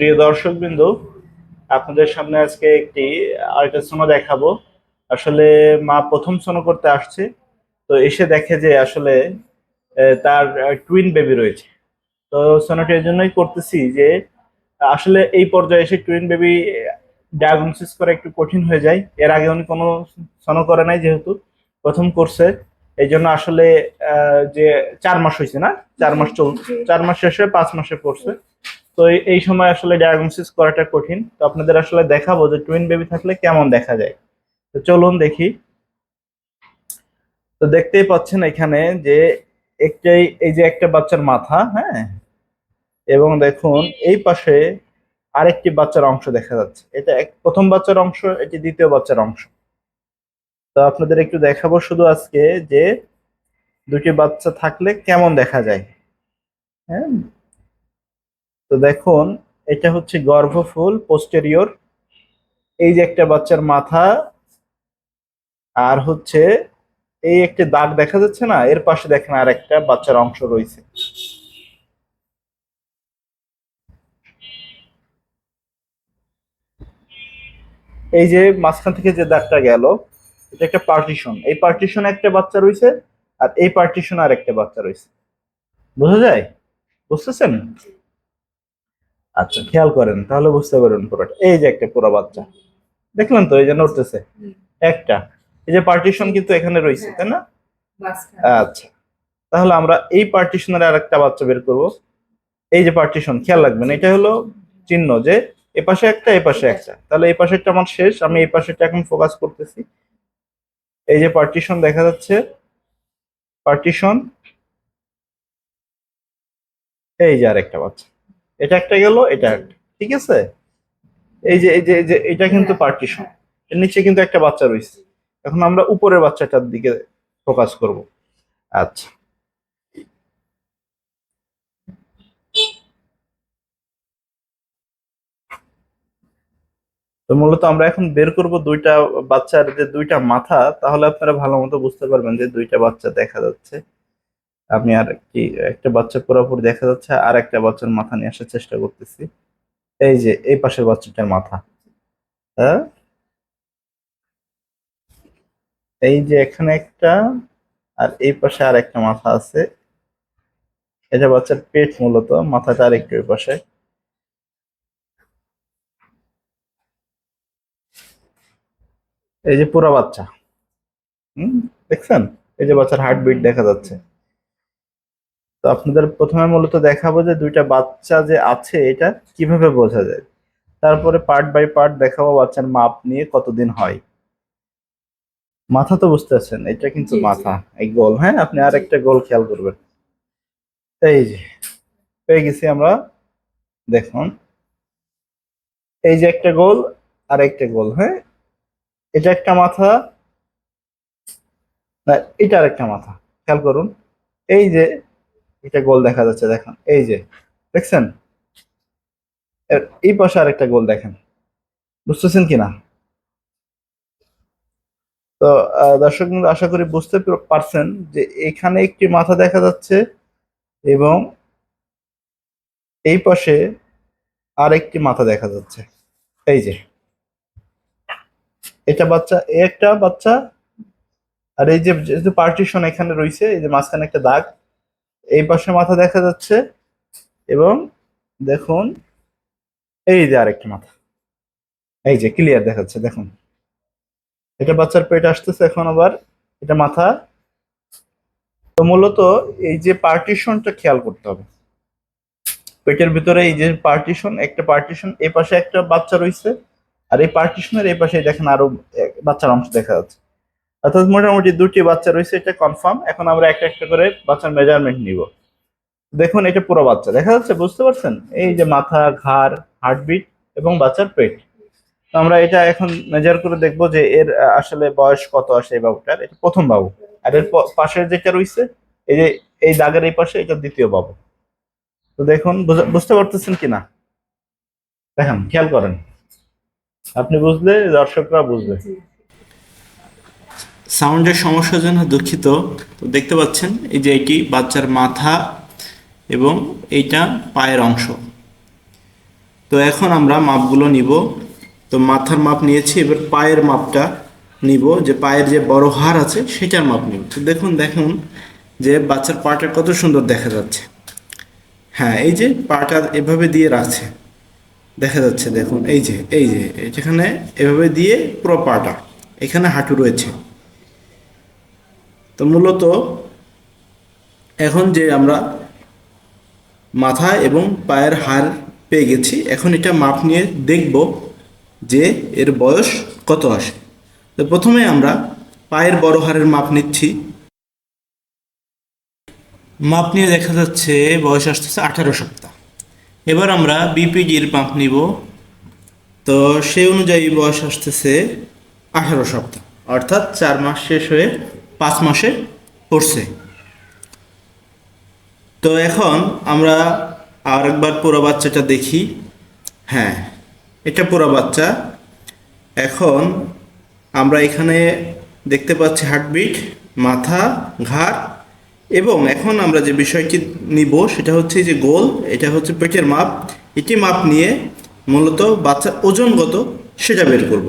প্রিয় দর্শকবৃন্দ, আপনাদের সামনে আজকে একটি আল্ট্রাসোনো দেখাবো। আসলে মা প্রথম সোনো করতে আসছে, তো এসে দেখে যে আসলে তার টুইন বেবি রয়েছে। তো সোনোটি এই জন্যই করতেছি যে, আসলে এই পর্যায়ে এসে টুইন বেবি ডায়াগনোসিস করা একটু কঠিন হয়ে যায়। এর আগে উনি কোনো সোনো করে নাই যেহেতু, প্রথম করছে। এই জন্য আসলে যে চার মাস হয়েছে না, চার মাস চল, চার মাস শেষ হয়ে পাঁচ মাসে পড়ছে তো এই- সময় আসলে ডায়াগনোসিস করাটা কঠিন। তো আপনাদের আসলে দেখাবো যে টুইন বেবি থাকলে কেমন দেখা যায়। তো চলুন দেখি। তো দেখতেই পাচ্ছেন এখানে যে একটাই এই যে একটা বাচ্চার মাথা হ্যাঁ? এবং দেখুন এই পাশে আরেকটি বাচ্চার অংশ দেখা যাচ্ছে। এটা এক প্রথম বাচ্চার অংশ এটি দ্বিতীয় বাচ্চার অংশ। তো আপনাদের একটু দেখাবো শুধু আজকে যে দুটি বাচ্চা থাকলে কেমন দেখা যায়। হ্যাঁ? তো দেখুন, এটা হচ্ছে গর্ভফুল পোস্টেরিয়র এই যে একটা বাচ্চার মাথা, আর হচ্ছে এই একটা দাগ দেখা যাচ্ছে না, এর পাশে দেখেন আর একটা বাচ্চার অংশ রয়েছে। এই যে মাঝখান থেকে যে দাগটা গেল, এটা একটা পার্টিশন এই পার্টিশন একটা বাচ্চা রয়েছে, আর এই পার্টিশন আর একটা বাচ্চা রয়েছে। বোঝা যায়? বুঝতেছেন? আচ্ছা খেয়াল করেন তাহলে বুঝতে পারবেন পুরোটা। এই যে একটা পুরো বাচ্চা দেখলেন তো এই যে নড়তেছে? একটা। এই যে পার্টিশন কিন্তু এখানে রয়েছে তাই না? আচ্ছা তাহলে আমরা এই পার্টিশনের আর একটা বাচ্চা বের করব। এই যে পার্টিশন খেয়াল রাখবেন এটা হলো চিহ্ন যে এ পাশে একটা এ পাশে একটা। তাহলে এই পাশেরটা আমার শেষ আমি এই পাশেরটা এখন ফোকাস করতেছি। এই যে পার্টিশন দেখা যাচ্ছে পার্টিশন এই যে আরেকটা বাচ্চা। এটা একটা গেল এটা একটা ঠিক আছে? এই যে এই যে এই যে এটা কিন্তু পার্টিশন এর নিচে কিন্তু একটা বাচ্চা রয়েছে। এখন আমরা উপরের বাচ্চাটার দিকে ফোকাস করব। আচ্ছা। তো মূলত আমরা এখন বের করব দুইটা বাচ্চার যে দুইটা মাথা তাহলে আপনারা ভালো মতো বুঝতে পারবেন যে দুইটা বাচ্চা দেখা যাচ্ছে। আমি আর কি, একটা বাচ্চা পুরোপুরি দেখা যাচ্ছে, আর একটা বাচ্চার মাথা নিয়ে আসার চেষ্টা করতেছি। এই যে, এই পাশের বাচ্চাটার মাথা। হ্যাঁ? এই যে, এখানে একটা, আর এই পাশে আর একটা মাথা আছে। এটা বাচ্চার পেট মূলত, মাথাটা আর একটু পাশে। এই যে পুরো বাচ্চা। হুম? দেখছেন? এই যে বাচ্চার হার্টবিট দেখা যাচ্ছে। তো আপনাদের প্রথমে মূলত দেখাবো যে দুইটা বাচ্চা যে আছে এটা কীভাবে বোঝা যায়? তারপরে পার্ট বাই পার্ট দেখাবো বাচ্চার মাপ নিয়ে কতদিন হয়। মাথা তো বুঝতে পারছেন এটা কিন্তু। মাথা এই গোল হ্যাঁ? আপনি আর একটা গোল খেয়াল করবেন। এই যে পেয়ে গেছি আমরা দেখুন। এই যে একটা গোল আর একটা গোল হ্যাঁ? এটা একটা মাথা না এটা আর একটা মাথা খেয়াল করুন। এই যে এটা গোল দেখা যাচ্ছে, দেখুন। এই যে, দেখছেন? এই পাশে আরেকটা গোল দেখেন। বুঝতেছেন কি না তো দর্শক আশা করি বুঝতে পারছেন যে এখানে একটি মাথা দেখা যাচ্ছে এবং এই পাশে আরেকটি মাথা দেখা যাচ্ছে। এই যে, এটা বাচ্চা, একটা বাচ্চা, আর এই যে পার্টিশন এখানে রয়েছে, এই যে মাঝখানে একটা দাগ এই পাশে মাথা দেখা যাচ্ছে এবং দেখুন, এই যে আরেকটা মাথা। এই যে ক্লিয়ার দেখা যাচ্ছে দেখুন। এটা বাচ্চার পেট আসতেছে, এখন আবার এটা মাথা। তো মূলত এই যে পার্টিশনটা খেয়াল করতে হবে। পেটের ভিতরে এই যে পার্টিশন একটা পার্টিশন এই পাশে একটা বাচ্চা রয়েছে, আর এই পার্টিশনের এই পাশে দেখেন আরও বাচ্চার অংশ দেখা যাচ্ছে। অর্থাৎ মোটামুটি দুটি বাচ্চা রয়েছে, এটা কনফার্ম এখন আমরা একটা একটা করে বাচ্চার মেজারমেন্ট নিব। দেখুন, এটা পুরো বাচ্চা। দেখা যাচ্ছে, বুঝতে পারছেন? এই যে মাথা, ঘাড় হার্টবিট এবং বাচ্চার পেট। তো আমরা এটা এখন মেজার করে দেখব যে এর আসলে বয়স কত আসে এই বাবুটার। এটা প্রথম বাবু। আর এর পাশের যেটা রয়েছে, এই যে, এই দাগের এই পাশে এটা দ্বিতীয় বাবু। তো দেখুন, বুঝা- বুঝতে পারতেছেন কিনা? দেখেন, খেয়াল করেন। আপনি বুঝলে, দর্শকরা বুঝবে। সাউন্ডের সমস্যার জন্য দুঃখিত। তো দেখতে পাচ্ছেন, এই যে এটি বাচ্চার মাথা এবং এইটা পায়ের অংশ। তো এখন আমরা মাপগুলো নিব। তো মাথার মাপ নিয়েছি, এবার পায়ের মাপটা নিব। যে পায়ের যে বড় হাড় আছে, সেটার মাপ নিব। তো দেখুন দেখুন যে বাচ্চার পাটা কত সুন্দর দেখা যাচ্ছে। হ্যাঁ এই যে পাটা এভাবে দিয়ে রাখছে, দেখা যাচ্ছে, দেখুন, এই যে এই যে যেখানে এভাবে দিয়ে পুরো পাটা, এখানে হাঁটু রয়েছে। তো মূলত এখন যে আমরা মাথা এবং পায়ের হাড় পেয়ে গেছি, এখন এটা মাপ নিয়ে দেখব যে এর বয়স কত আসে। তো প্রথমে আমরা পায়ের বড় হাড়ের মাপ নিচ্ছি। মাপ নিয়ে দেখা যাচ্ছে বয়স আসতেছে আঠারো সপ্তাহ। এবার আমরা বিপিডির মাপ নিব। তো সেই অনুযায়ী বয়স আসতেছে আঠারো সপ্তাহ, অর্থাৎ চার মাস শেষ হয়ে পাঁচ মাসে পড়ছে। তো এখন আমরা আর একবার পুরো বাচ্চাটা দেখি। হ্যাঁ এটা পুরো বাচ্চা। এখন আমরা এখানে দেখতে পাচ্ছি হার্টবিট, মাথা, ঘাড় এবং এখন আমরা যে বিষয়টি নিব সেটা হচ্ছে যে গোল, এটা হচ্ছে পেটের মাপ। এটি মাপ নিয়ে মূলত বাচ্চার ওজনগত সেটা বের করব।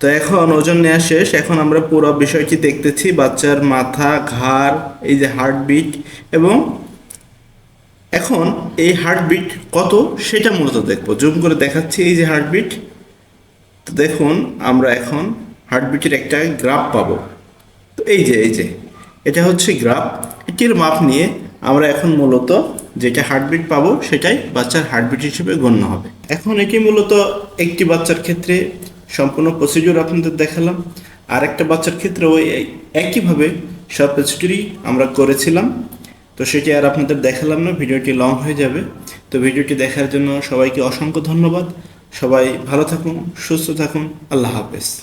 তো এখন ওজন নেওয়া শেষ। এখন আমরা পুরো বিষয়টি দেখতেছি, বাচ্চার মাথা, ঘাড়, এই যে হার্টবিট এবং এখন এই হার্টবিট কত সেটা মূলত দেখব। জুম করে দেখাচ্ছি এই যে হার্টবিট তো দেখুন, আমরা এখন হার্টবিটের একটা গ্রাফ পাবো। তো এই যে এই যে, এটা হচ্ছে গ্রাফ এটির মাপ নিয়ে আমরা এখন মূলত যেটা হার্টবিট পাবো, সেটাই বাচ্চার হার্টবিট হিসেবে গণ্য হবে। এখন এটি মূলত একটি বাচ্চার ক্ষেত্রে সম্পূর্ণ প্রসিডিউর আপনাদের দেখালাম। আর একটা বাচ্চার ক্ষেত্রে ওই একইভাবে সব প্রসিডিউরই আমরা করেছিলাম। তো সেটি আর আপনাদের দেখালাম না, ভিডিওটি লং হয়ে যাবে। তো ভিডিওটি দেখার জন্য সবাইকে অসংখ্য ধন্যবাদ। সবাই ভালো থাকুন, সুস্থ থাকুন, আল্লাহ হাফেজ।